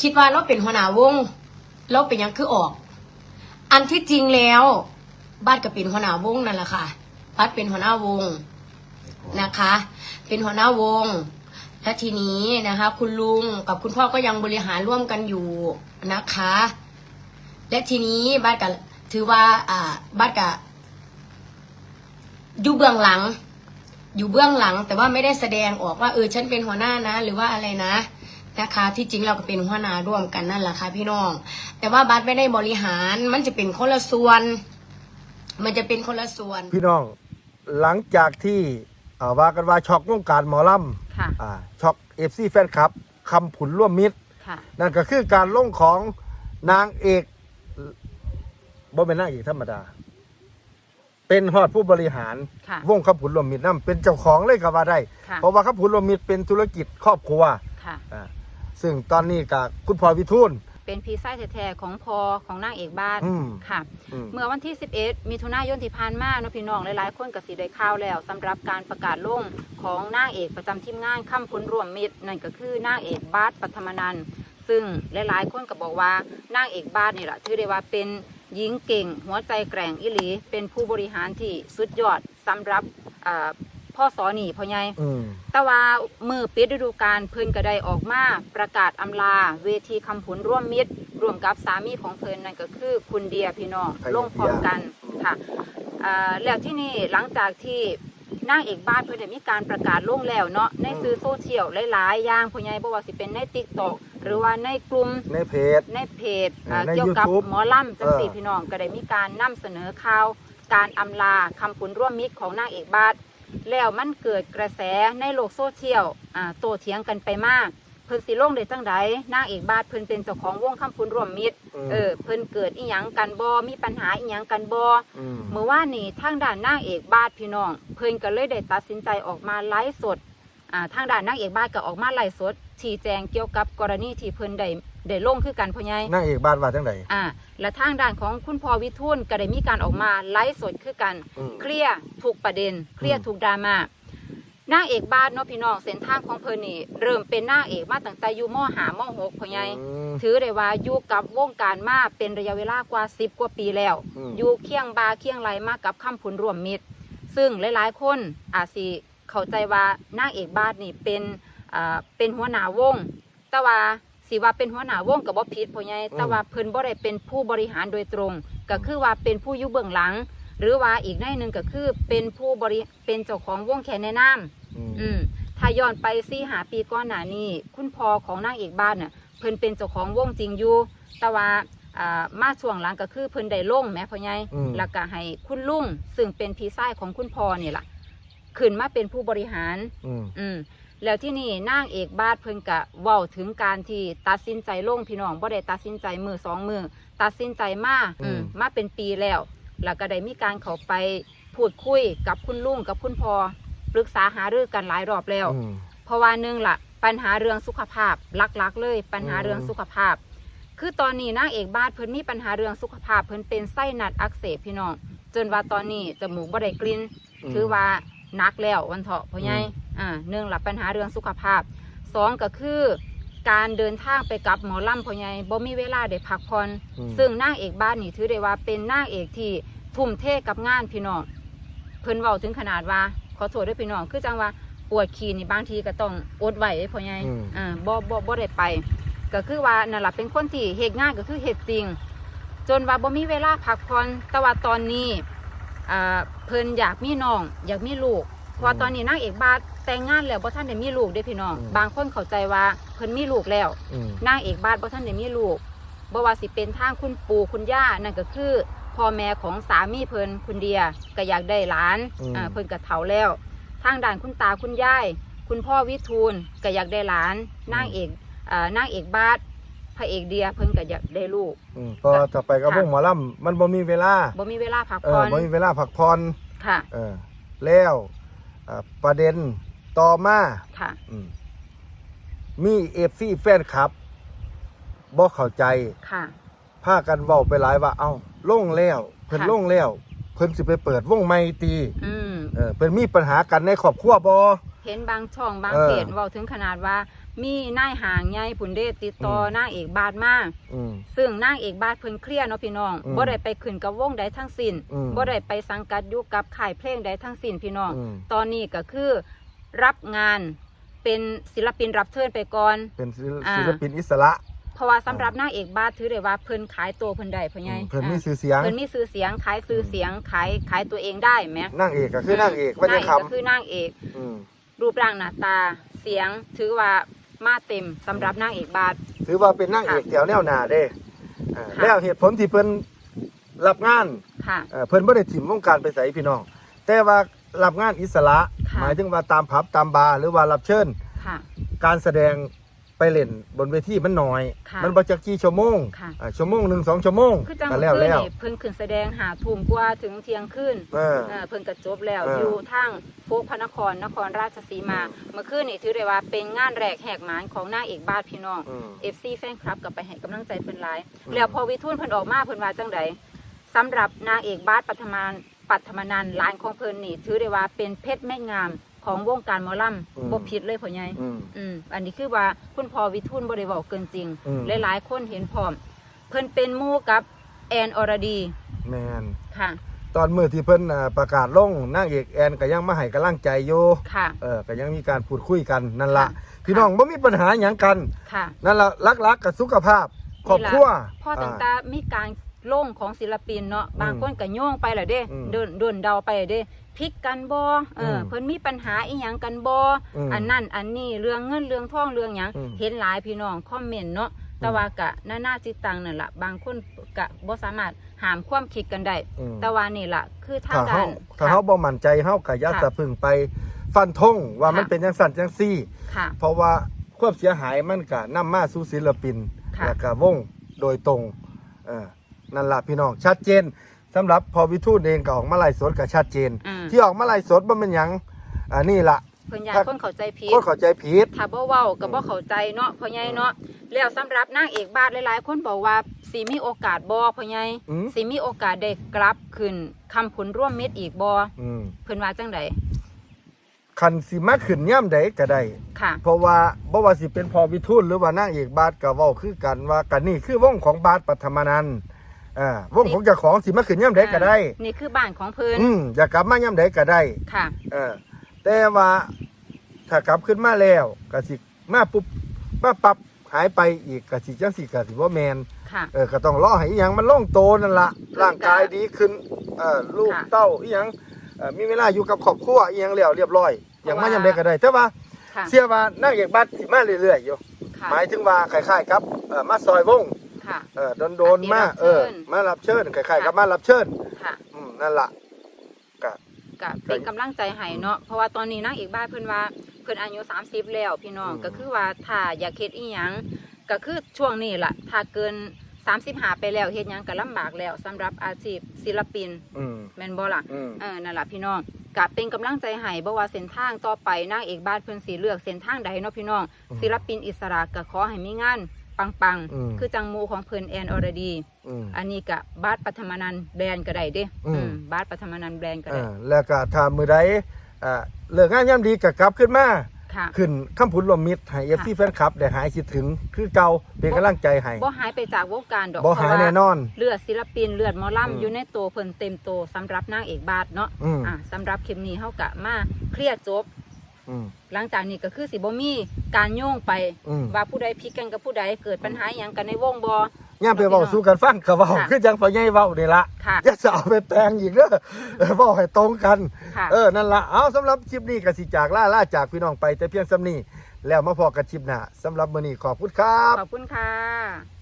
คิดว่าเราเป็นหัวหน้าวง เราเป็นยังคือออก อันที่จริงแล้วบ้านก็เป็นหัวหน้าวงนั่นแหละค่ะบัดเป็นหัวหน้าวงนะคะ เป็นหัวหน้าวงและทีนี้นะคะ คุณลุงกับคุณพ่อก็ยังบริหารร่วมกันอยู่นะคะ และทีนี้บ้านก็ถือว่าอ่าบ้านก็อยู่เบื้องหลัง อยู่เบื้องหลัง แต่ว่าไม่ได้แสดงออกว่าเออฉันเป็นหัวหน้านะ หรือว่าอะไรนะ นะคะที่จริงเราก็เป็นหัวหน้าร่วมกันนั่นแหละค่ะพี่น้อง แต่ว่าบัตรไม่ได้บริหารมันจะเป็นคนละส่วน มันจะเป็นคนละส่วน พี่น้องหลังจากที่อ่าว่ากันว่าช็อกวงการหมอลค่ะำอ่าช็อกเอฟซีแฟนคลับคำผุนร่วมมิตรค่ะนั่นก็คือการลงของนางเอกบ่เป็นนางเอกธรรมดา เป็นฮอดผู้บริหารค่ะวงขับผุนรวมมิตรนั่นเป็นเจ้าของเลยก็ว่าได้ค่ะเพราะว่าขับผุนรวมมิตรเป็นธุรกิจครอบครัวค่ะอ่า ซึ่งตอนนี้กับคุณพ่อวิทูล เป็นพี่ไส้แท้ๆของพอของนางเอกบ้านอืมค่ะ อืม เมื่อวันที่ 11มิถุนายนที่ผ่านมาเนาะพี่น้องหลายๆ คนก็สิได้ข่าวแล้วสำหรับการประกาศลงของนางเอกประจำทีมงานค่ำพุนรวมมิตรนั่นก็คือนางเอกบาสปัทมนันท์ซึ่งหลายๆ คนก็บอกว่านางเอกบาสนี่แหละถือได้ว่าเป็นหญิงเก่ง หัวใจแกร่งอิหลี เป็นผู้บริหารที่สุดยอดสำหรับอ่า พ่อสอหนีพ่อใหญ่อืมแต่ว่ามือปิดฤดูกาลเพิ่นก็ได้ออกมาประกาศอำลา เวทีคำผุนร่วมมิตรร่วมกับสามีของเพิ่นนั่นก็คือ คุณเดียพี่น้องไทยลงพร้อมกันค่ะอ่าแล้วที่นี่หลังจากที่นางเอกบ้านเพิ่นได้มีการประกาศลงแล้วเนาะในสื่อโซเชียลหลายๆอย่างพ่อใหญ่บ่ว่าสิเป็นใน TikTok หรือว่าในกลุ่ม ในเพจ ในเพจอ่าในเกี่ยวกับ YouTube หมอลำจังสี่เออพี่น้องก็ได้มีการนำเสนอข่าว การอำลาคำผุนร่วมมิตรของนางเอกบาท แล้วมันเกิดกระแสในโลกโซเชียลอ่าโตเถียงกันไปมากเพิ่นสิลงได้จังใดนางเอกบาทเพิ่นเป็นเจ้าของวงคำพุนร่วมมิตรอืมเออเพิ่นเกิดอีหยังกันบ่มีปัญหาอีหยังกันบ่อืมเมื่อวานนี้ทางด้านนางเอกบาทพี่น้อง เพิ่นก็เลยได้ตัดสินใจออกมาไลฟ์สดอ่าทางด้านนางเอกบาทก็ออกมาไลฟ์สดชี้แจงเกี่ยวกับกรณีที่เพิ่นได้ ได้ลงคือกันพ่อใหญ่นางเอกบ้านว่าจังไดอ่าและทางด้านของคุณพ่อวิทูลก็ได้มีการออกมาไลฟ์สดคือกัน อืม เคลียร์ทุกประเด็น เคลียร์ทุกดราม่านางเอกบ้านเนาะพี่น้องเส้นทางของเพิ่นนี่เริ่มเป็นนางเอกมาตั้งแต่อยู่มหามหกพ่อใหญ่ อืม ถือได้ว่าอยู่กับวงการมาเป็นระยะเวลากว่า 10 กว่าปีแล้ว อืม อยู่เคียงบาเคียงไหลมากับคำพุนร่วมมิตร ซึ่งหลายๆ คนอาจสิเข้าใจว่านางเอกบ้านนี่เป็นอ่าเป็นหัวหน้าวง แต่ว่า สิว่าเป็นหัวหน้าวงกับบ่ผิดพ่อใหญ่แต่ว่าเพิ่นบ่ได้เป็นผู้บริหารโดยตรง ก็คือว่าเป็นผู้อยู่เบื้องหลัง หรือว่าอีกในหนึ่งก็คือเป็นผู้บริเป็นเจ้าของวงแค่แนะนำอืมอืมถ้าย้อนไปสี่หาปีก่อนหน้านี้ คุณพ่อของนางเอกบ้านน่ะเพิ่นเป็นเจ้าของวงจริงอยู่แต่ว่าอ่ามาช่วงหลังก็คือเพิ่นได้ลงแหม่พ่อใหญ่อืมแล้วก็ให้คุณลุงซึ่งเป็นพี่ชายของคุณพ่อนี่ล่ะขึ้นมาเป็นผู้บริหาร อืมอืม แล้วที่นี่นางเอกบาทเพิ่นกะเว้าถึงการที่ตัดสินใจลงพี่น้องบ่ได้ตัดสินใจมือสองมือตัดสินใจมาอืม มาเป็นปีแล้ว แล้วก็ได้มีการเข้าไปพูดคุยกับคุณลุงกับคุณพ่อปรึกษาหารือกันหลายรอบแล้ว อืม เพราะว่าหนึ่งละปัญหาเรื่องสุขภาพหลักๆ เลย ปัญหาอืมเรื่องสุขภาพ คือตอนนี้นางเอกบาทเพิ่นมีปัญหาเรื่องสุขภาพเพิ่นเป็นไส้หนัดอักเสบพี่น้องจนว่าตอนนี้จมูกบ่ได้กลิ่นถือว่านักแล้ววันเถาะพ่อใหญ่อ่าหนึ่งหลับปัญหาเรื่องสุขภาพสองก็คือ การเดินทางไปกับหมอลำพ่อใหญ่บ่มีเวลาได้พักผ่อนอืม ซึ่งนางเอกบ้านนี่ถือได้ว่าเป็นนางเอกที่ทุ่มเทกับงานพี่น้องเพิ่นเว้าถึงขนาดว่า ขอโทษด้วยพี่น้องคือจังว่าปวดขี้นี่บางทีก็ต้องอดไหวเด้อพ่อใหญ่อืม อ่าบ่บ่บ่ได้ไป ก็คือว่านั่นล่ะเป็นคนที่เฮ็ดงานก็คือเฮ็ดจริง จนว่าบ่มีเวลาพักผ่อนแต่ว่าตอนนี้อ่าเพิ่นอยากมีน้อง อยากมีลูกเพราะว่าตอนนี้นางเอกบาท แต่งงานแล้วบ่ทันได้มีลูกเด้อพี่น้องอืมบางคนเข้าใจว่าเพิ่นมีลูกแล้วอืมนางเอกบาทบ่ทันได้มีลูกบ่ว่าสิเป็นทางคุณปู่คุณย่านั่นก็คือพ่อแม่ของสามีเพิ่นคุณเดียก็อยากได้หลานอืมอ่าเพิ่นก็เฒ่าแล้ว ทางด้านคุณตาคุณยายคุณพ่อวิทูลก็อยากได้หลานนางเอกอ่านางเอกบาทพระเอกเดียเพิ่นก็อยากได้ลูกอืมก็ต่อไปกับวงหมอลำมันบ่มีเวลาบ่มีเวลาพักเอผ่ออนบ่มีเวลาพักผ่อนค่ะเออแล้วอ่าประเด็น ต่อมาค่ะ อืมมีเอฟซีแฟนคลับบ่เข้าใจค่ะ พากันเว้าไปหลายว่า เอ้าลงแล้วเพิ่นค่ะ ลงแล้วเพิ่นสิไปเปิดวงใหม่ตี อืม เออเพิ่นมีปัญหากันในครอบครัวบ่ เห็นบางช่องบางเออเพจเว้าถึงขนาดว่ามีนายห่างใหญ่ผุนเดชติดต่ออนางเอกบาทมาอืม ซึ่งนางเอกบาทเพิ่นเคลียร์เนาะพี่น้องอืมบ่ได้ไปขึ้นกับวงใดทั้งสิ้นอืมบ่ได้ไปสังกัดอยู่กับค่ายเพลงใดทั้งสิ้นพี่น้อง อืมตอนนี้ก็คือ รับงานเป็นศิลปินรับเชิญไปก่อน เป็นศิลอ่าศิลปินอิสระเพราะว่าสำหรับนางเอกบาทถือได้ว่าเพิ่นขายตัวเพิ่นได้พ่อใหญ่เพิ่นมีอ่าชื่อเสียงเพิ่นมีชื่อเสียงขายชื่อเสียงขายขายตัวเองได้แหมนางเอกก็คือนางเอกวันนางนี้เอกคก็คือนางเอกำอืมรูปร่างหน้าตาเสียงถือว่ามาเต็มสำหรับนางเอกบาทถือว่าเป็นนางเอกแถวแนวหน้าเด้อ่าค่ะแล้วเหตุผลที่เพิ่นรับงานค่ะเอ่อเพิ่นบ่ได้ถิ่มวงการไปใส่พี่น้อง แต่ว่า รับงานอิสระ ค่ะ หมายถึงว่าตามผับตามบาร์หรือว่ารับเชิญ ค่ะ การแสดงไปเล่นบนเวทีมันน้อย ค่ะมันบ่จักกี่ชั่วโมงค่ะ อ่าชั่วโมงหนึ่งสองชั่วโมงคือจังก็เมื่แล้อวคืนแล้ว นี่เพิ่นขึ้นแสดงหาทุ่มกว่าถึงเที่ยงคืนเออเออเพิ่นก็จบแล้วเออออ ยู่ทางโฟกพระนครนครราชสีมาเมื่อคืนนี่ถือได้ว่าเป็นงานแรกแหกหมานของนางเอกบาทพี่น้อง อืม FC แฟนคลับก็ไปให้กำลังใจเพิ่นหลาย อืม แล้วพอวิทูลเพิ่นออกมาเพิ่นว่าจังไดสำหรับนางเอกบาทปัทมาน ปัทมนันหลานของเพิ่นนี่ ถือได้ว่าเป็นเพชรแม่งามของวงการหมอลำบ่ผิดเลยพ่อใหญ่อืมอืมอันนี้คือว่าคุณพ่อวิทูลบ่ได้เว้าเกินจริงอืมหลายๆคนเห็นพร้อม เพิ่นเป็นหมู่กับแอนอรดีแมนค่ะ ตอนมื้อที่เพิ่นอ่าประกาศลงนางเอกแอนก็ยังมาให้กำลังใจอยู่ค่ะเออก็ยังมีการพูดคุยกันนั่นละค่ะพี่น้องบ่มีปัญหาหยังกัน ค่ะ นั่นละรักๆกับสุขภาพครอบครัวพ่อตั้งาแต่มีการโล่งของศิลปินเนาะบางคนก็โยงไปแหละเด้อืมเดินเดินเดาไปเด้พลิกกันบ่เอออมเพิ่นมีปัญหาอีหยังกันบ่อืมอันนั่นอันนี้เรื่องเงินเรื่องทองเรื่องหยังอืมเห็นหลายพี่น้องคอมเมนต์เนาะแต่ว่ากะนานาจิตตังนั่นล่ะบางคนกะบ่สามารถหามความคิดกันได้อืมแต่ว่านี่ล่ะคือทางถ้าด้าเฮานถ้าเฮาบ่มั่นใจเฮาก็อย่าค่ะสะพึ่งไปฟันธงว่ามันค่ะเป็นจังสั่นจังซี่ค่ะเพราะว่าความเสียหายมันก็นำมาสู่ศิลปินค่ะแล้วก็วงโดยตรงเออ นั่นล่ะพี่น้องชัดเจนสำหรับพอวิทูตเองก็ออกมาไล่สดก็ชัดเจน อืม ที่ออกมาไล่สดบ่แม่นหยังอันนี้ล่ะเพิ่นอยากถ้าคนเข้าใจผิด คนเข้าใจผิด ถ้าบ่เว้าก็บ่เข้าใจเนาะพ่อใหญ่เนาะแล้วสำหรับนางเอกบาทหลายๆ คนบอกว่าสิมีโอกาสบ่พ่อใหญ่อืม สิมีโอกาสได้กลับขึ้นคำผลร่วมเม็ดอีกบ่อืมเพิ่นว่าจังไดคันสิมาขึ้นย่ำใดก็ได้ ค่ะ เพราะว่าบ่ว่าสิเป็นพอวิทูลหรือว่านางเอกบาทก็เว้าคือกันว่ากันนี่คือวงของบาทปัทมานันท์ อ่าวงของเจ้าของสิมาขึ้นย่ำใดก็ได้อ่านี่คือบ้านของเพิ่นอืมอยากกลับมาย่ำใดก็ได้ค่ะเออแต่ว่าถ้ากลับขึ้นมาแล้วก็สิมาปุ๊บมาปรับหายไปอีกก็สิจังสิก็สิบ่แมนค่ะ เออก็ต้องรอให้อีหยังมันล่องโตนั่นละร่างกายดีขึ้นเออลูกค่ะ เต้าอีหยังเอ่อมีเวลาอยู่กับครอบครัวอีหยังแล้วเรียบร้อยอย่างมาเพราะว่าย่ำใดก็ได้ แต่ว่าค่ะเชื่อว่านางเอกบัตรสิมาเรื่อยๆอยู่ ค่ะหมายถึงว่าคล้ายๆครับเอ่อมาซอยวง ค่ะ เออโดนๆมามาสิรับเออ เชิญ มารับเชิญคล้ายๆกับค่ะมารับเชิญค่ะอืมนั่นล่ะก็ก็เป็นกำลังใจให้เนาะเพราะว่าตอนนี้นางเอกบ้านเพิ่นว่าเพิ่นอายุ 30 แล้วพี่น้องอืม ก็คือว่าถ้าอยากเฮ็ดอีหยังก็คือช่วงนี้ล่ะถ้าเกิน 35 ไปแล้วเฮ็ดหยังก็ลำบากแล้วสำหรับอาชีพศิลปินอืมแม่นบ่ล่ะ อืม เออนั่นล่ะพี่น้องก็เป็นกำลังใจให้บ่ว่าเส้นทางต่อไปนางเอกบ้านเพิ่นสิเลือกเส้นทางใดเนาะพี่น้องอืมศิลปินอิสระก็ขอให้มีงาน ปังอืม ๆ คือจังหมูของเพิ่นแอนอรดี อืม อันนี้ก็บาสปัทมนันท์แบรนด์ก็ได้เด้อืม อืมบาสปัทมนันท์แบรนด์ก็ได้ อ่าแล้วก็ถ้ามือใดอ่าเลิกงานย่ำดีก็กลับขึ้นมา ค่ะ ขึ้นคำพุนรวมมิตรให้เอฟซีแฟนคลับได้หายคิดถึงคือเก่าเป็นกำลังใจให้บ่หายไปจากวงการดอกบ่เพหายราะว่าแน่นอน เลือดศิลปินเลือดหมออืมลำอยู่ในตัวเพิ่นเต็มตัวสำหรับนางเอกบาทเนาะอืม อะสำหรับคลิปนี้เฮากะมาเคลียร์จบ อืม หลังจากนี้ก็คือสิบ่มีการโยงไป อืม ว่าผู้ใดพิกกันกับผู้ใดเกิดปัญหาหยังกันในวงบ่ ย่ามไปเว้าสู่กันฟังก็เว้าค่ะคือจังพ่อใหญ่เว้านี่ละค่ะ อย่าจะเอาไปแปลงอีกเด้อเออเว้าให้ตรงกัน ค่ะ เออ นั่นละเอาสำหรับคลิปนี้ก็สิจากล่าล่าจากพี่น้องไปแต่เพียงสำนี้แล้วมาพอกันคลิปหน้าสำหรับมื้อนี้ขอบคุณครับ ขอบคุณค่ะ